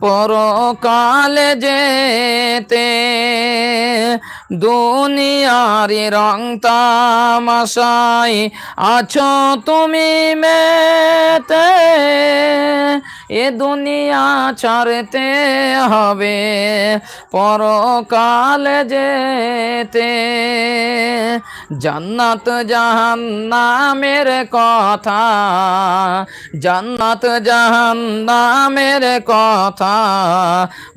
পরকালে যেতে দুনিয়ারি রং তামাশাই আছো তুমি মেতে। এ দুনিয়া ছাড়তে হবে, পরকালে যেতে। জান্নাত জাহান্নামের কথা, জান্নাত জাহান্নামের কথা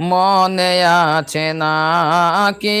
মনে আছে না কি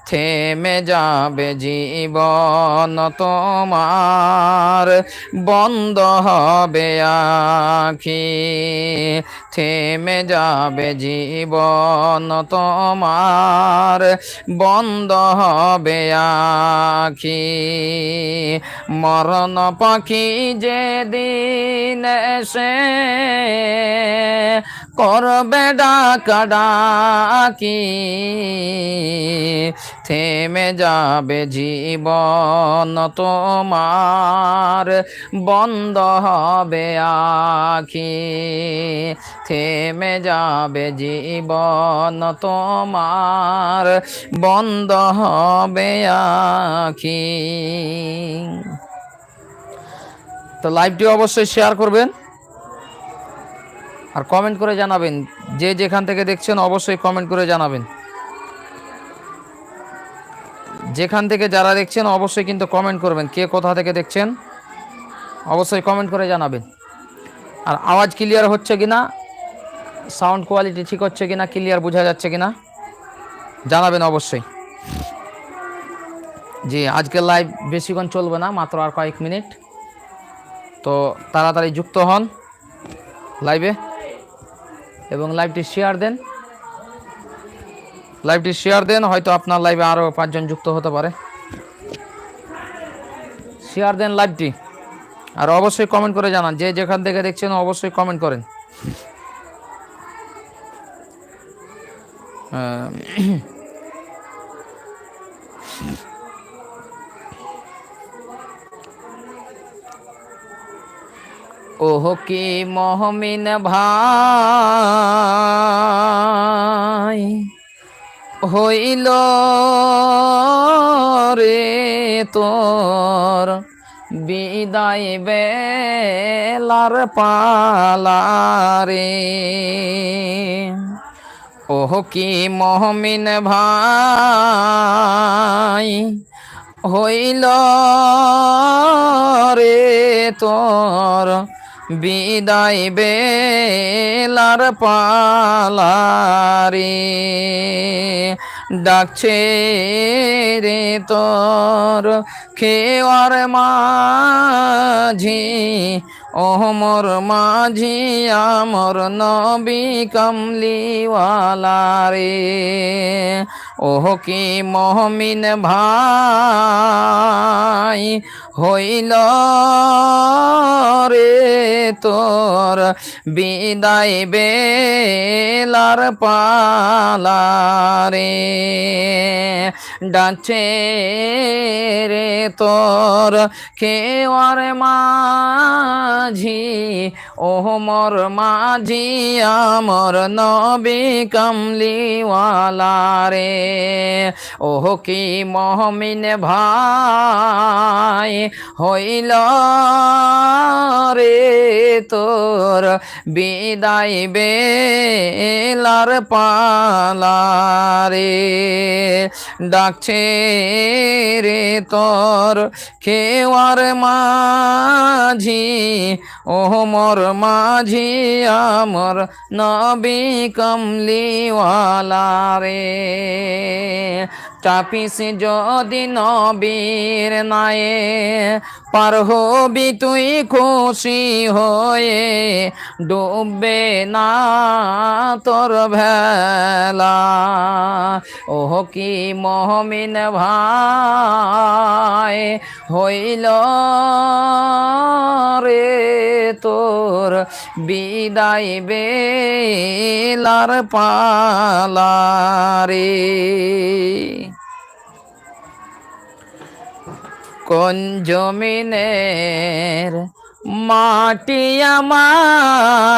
থেমে যাবে জীবন তোমার। বন্ধ হবে আখি, থেমে যাবে জীবন তোমার। বন্ধ হবে আখি, মরণ পাখি যেদিন এসে করবে ডাকা ডাকি। থেমে যাবে জীবন তোমার। বন্ধ হবে আখি। থেমে যাবে জীবন তোমার। বন্ধ হবে আখি। তো লাইভটি অবশ্যই শেয়ার করবেন। আর কমেন্ট করে জানাবেন। যে যেখান থেকে দেখছেন, অবশ্যই কমেন্ট করে জানাবেন। যেখান থেকে যারা দেখছেন, অবশ্যই কিন্তু কমেন্ট করবেন। কে কোথা থেকে দেখছেন? অবশ্যই কমেন্ট করে জানাবেন। আর আওয়াজ ক্লিয়ার হচ্ছে কি না সাউন্ড কোয়ালিটি ঠিক হচ্ছে কি না ক্লিয়ার বোঝা যাচ্ছে কি না জানাবেন অবশ্যই। জি আজকের লাইভ বেশিক্ষণ চলবে না, মাত্র আর কয়েক মিনিট। তো তাড়াতাড়ি যুক্ত হন লাইভে এবং লাইভটি শেয়ার দেন। লাইভটি শেয়ার দেন, হয়তো আপনার লাইভে আরও পাঁচজন যুক্ত হতে পারে। শেয়ার দেন লাইভটি আর অবশ্যই কমেন্ট করে জানান, যে যেখান থেকে দেখছেন অবশ্যই কমেন্ট করেন। ওহ, কি মহমিন ভাই। হইল রে তোর। বিদায় বেলার পালারে ওহ কি মহমিন ভাই হইল রে তোর। বিদায় বেলার পালারে ডাকছে রে তোর খেওয়ার মাঝি ওহমর মাঝি, আমর নবী কমলিওয়ালা রে ওহ কি মহমিন ভাই হইল তোর বিদায় বেলার পালারে ডাকছে রে তোর কেওয়ার মাঝি ওহমর মাঝি, আমর নবী কমলিওয়ালা রে। ওহ কি মহমিন ভাই, হইল রে তোর বিদায় বেলার পালারে ডাকছে রে তোর খেওয়ার মাঝি ওহমর মাঝি আমর নবী কমলিওয়ালা রে। চাপিস যদি নবীর নায়ে, পার হবি তুই খুশি হয়ে, ডুববে না তোর ভেলা। ওহ কি মহমিন ভাই হইল রে তোর বিদায় বেলার পালারে কোন জমিনের মাটি আমার।